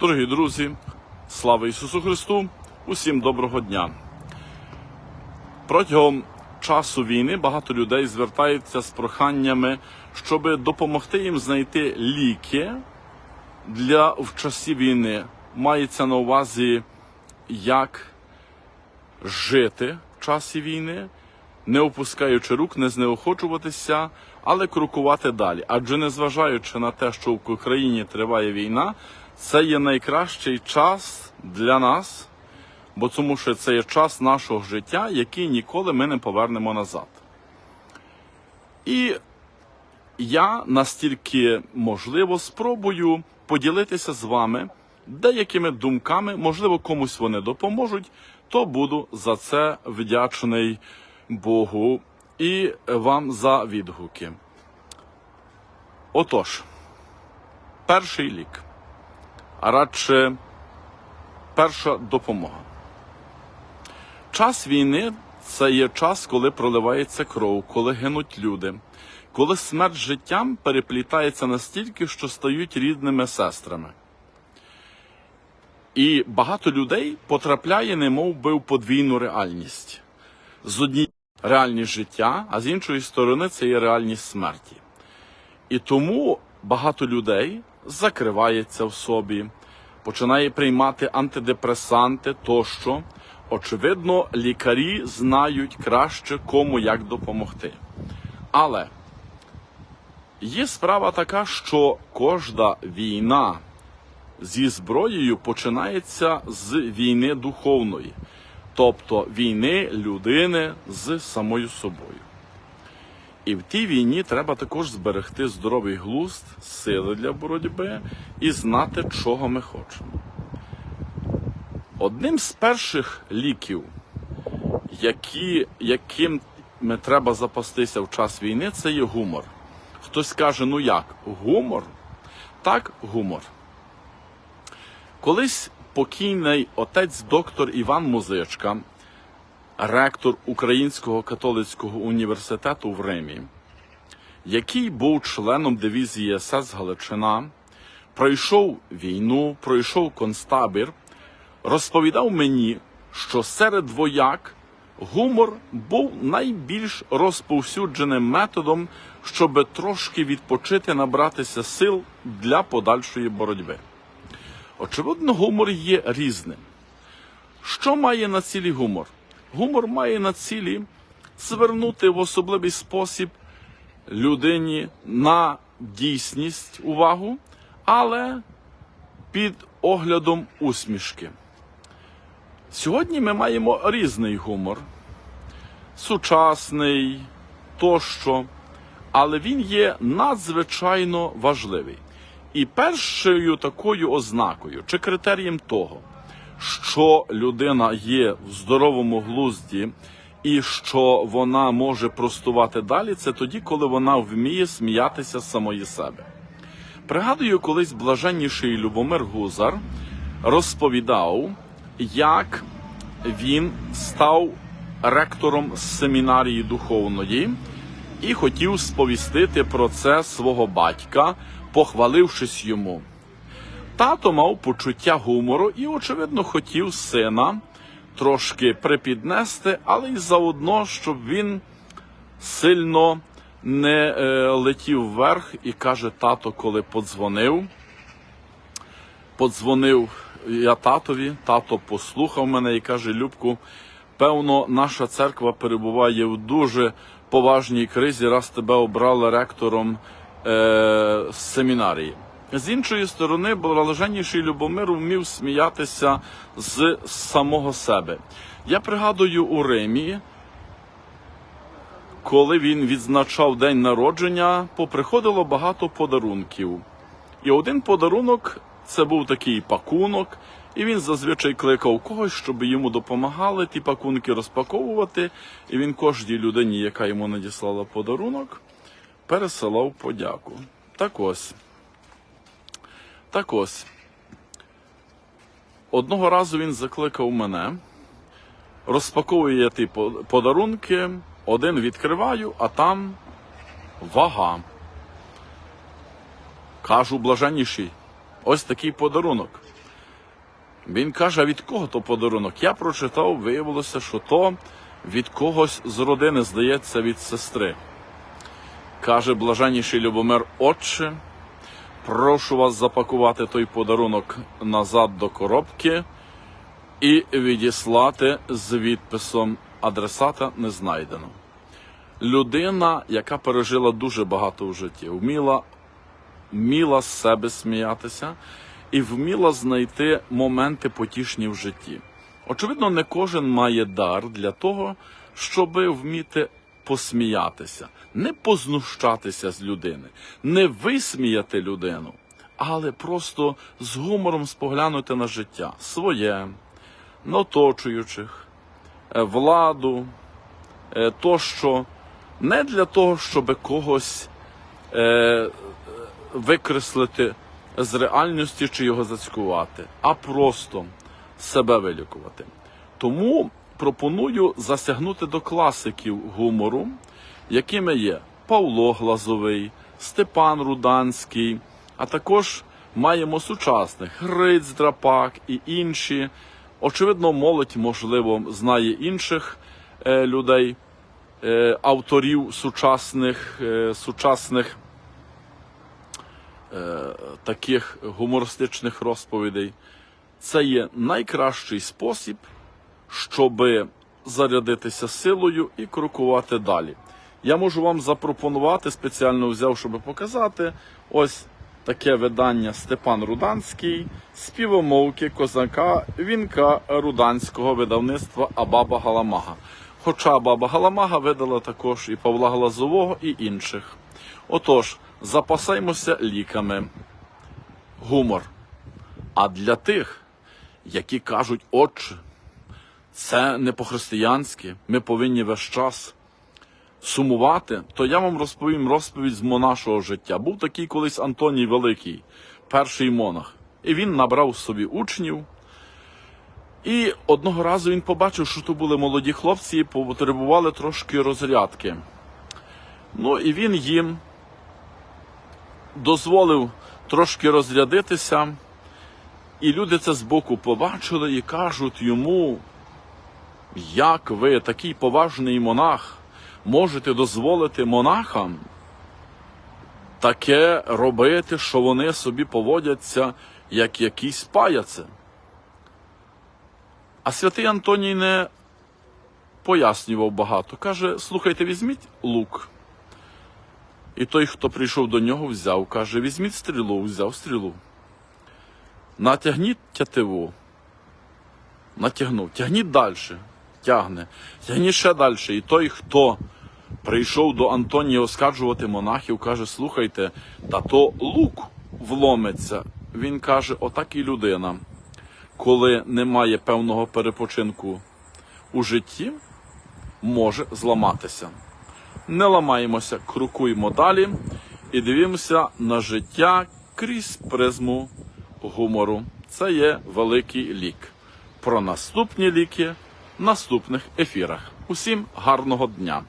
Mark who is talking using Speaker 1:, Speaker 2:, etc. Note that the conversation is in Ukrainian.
Speaker 1: Дорогі друзі, слава Ісусу Христу! Усім доброго дня! Протягом часу війни багато людей звертаються з проханнями, щоб допомогти їм знайти ліки для в часі війни. Мається на увазі, як жити в часі війни, не опускаючи рук, не знеохочуватися, але крокувати далі. Адже незважаючи на те, що в Україні триває війна, це є найкращий час для нас, бо тому що це є час нашого життя, який ніколи ми не повернемо назад. І я настільки можливо спробую поділитися з вами деякими думками, можливо, комусь вони допоможуть, то буду за це вдячний Богу і вам за відгуки. Отож, перший лік, а радше перша допомога. Час війни це є час, коли проливається кров, коли гинуть люди, коли смерть життям переплітається настільки, що стають рідними сестрами. І багато людей потрапляє, немов би, в подвійну реальність. З однієї реальність життя, а з іншої сторони це є реальність смерті. І тому багато людей закривається в собі, починає приймати антидепресанти тощо. Очевидно, лікарі знають краще кому як допомогти. Але є справа така, що кожна війна зі зброєю починається з війни духовної, тобто війни людини з самою собою. І в тій війні треба також зберегти здоровий глузд, сили для боротьби і знати, чого ми хочемо. Одним з перших ліків, які, яким ми треба запастися в час війни, це є гумор. Хтось каже, ну як, гумор? Так, гумор. Колись покійний отець доктор Іван Музичка, ректор Українського католицького університету в Римі, який був членом дивізії СС Галичина, пройшов війну, пройшов концтабір, розповідав мені, що серед вояк гумор був найбільш розповсюдженим методом, щоб трошки відпочити, набратися сил для подальшої боротьби. Очевидно, гумор є різним. Що має на цілі гумор? Гумор має на цілі звернути в особливий спосіб людині на дійсність увагу, але під оглядом усмішки. Сьогодні ми маємо різний гумор, сучасний тощо, але він є надзвичайно важливий. І першою такою ознакою чи критерієм того, що людина є в здоровому глузді і що вона може простувати далі, це тоді, коли вона вміє сміятися самої себе. Пригадую, колись блаженніший Любомир Гузар розповідав, як він став ректором семінарії духовної і хотів сповістити про це свого батька, похвалившись йому. Тато мав почуття гумору і, очевидно, хотів сина трошки припіднести, але й заодно, щоб він сильно не е, летів вверх і каже: тато, коли подзвонив, подзвонив я татові, тато послухав мене і каже: Любку, певно, наша церква перебуває в дуже поважній кризі, раз тебе обрали ректором е, семінарії. З іншої сторони, блаженніший Любомир вмів сміятися з самого себе. Я пригадую у Римі, коли він відзначав день народження, поприходило багато подарунків. І один подарунок це був такий пакунок, і він зазвичай кликав когось, щоб йому допомагали ті пакунки розпаковувати. І він кожній людині, яка йому надіслала подарунок, пересилав подяку. Так ось. Так ось. Одного разу він закликав мене, розпаковує я ті подарунки, один відкриваю, а там вага. Кажу блаженніший, ось такий подарунок. Він каже: а від кого то подарунок? Я прочитав, виявилося, що то від когось з родини, здається, від сестри. Каже блаженніший Любомир, Отче, прошу вас запакувати той подарунок назад до коробки і відіслати з відписом адресата не знайдено. Людина, яка пережила дуже багато в житті, вміла, вміла з себе сміятися і вміла знайти моменти потішні в житті. Очевидно, не кожен має дар для того, щоб вміти посміятися, не познущатися з людини, не висміяти людину, але просто з гумором споглянути на життя своє, на оточуючих, е, владу, е, тощо, не для того, щоб когось е, викреслити з реальності чи його зацькувати, а просто себе вилікувати. Тому пропоную засягнути до класиків гумору, якими є Павло Глазовий, Степан Руданський, а також маємо сучасних Гриць Драпак і інші. Очевидно, молодь, можливо, знає інших е, людей, е, авторів сучасних, е, сучасних е, таких гумористичних розповідей. Це є найкращий спосіб, щоб зарядитися силою і крокувати далі. Я можу вам запропонувати, спеціально взяв, щоб показати, ось таке видання Степан Руданський, співомовки козака Вінка Руданського видавництва Абаба Галамага. Хоча Баба Галамага видала також і Павла Глазового, і інших. Отож, запасаймося ліками. Гумор. А для тих, які кажуть, отче, це не по-християнськи, ми повинні весь час сумувати, то я вам розповім розповідь з монашого життя. Був такий колись Антоній Великий, перший монах. І він набрав собі учнів. І одного разу він побачив, що то були молоді хлопці і потребували трошки розрядки. Ну і він їм дозволив трошки розрядитися. І люди це збоку побачили і кажуть йому, як ви, такий поважний монах, можете дозволити монахам таке робити, що вони собі поводяться як якісь паяци. А святий Антоній не пояснював багато. Каже: слухайте, візьміть лук. І той, хто прийшов до нього, взяв, каже: візьміть стрілу, взяв стрілу. Натягніть тятиву. Натягнув. Тягніть далі. Тягне. Тягніть ще далі. І той, хто прийшов до Антонія оскаржувати монахів, каже: слухайте, та то лук вломиться. Він каже: отак і людина, коли немає певного перепочинку у житті, може зламатися. Не ламаємося, крокуємо далі і дивимося на життя крізь призму гумору. Це є великий лік. Про наступні ліки наступних ефірах. Усім гарного дня!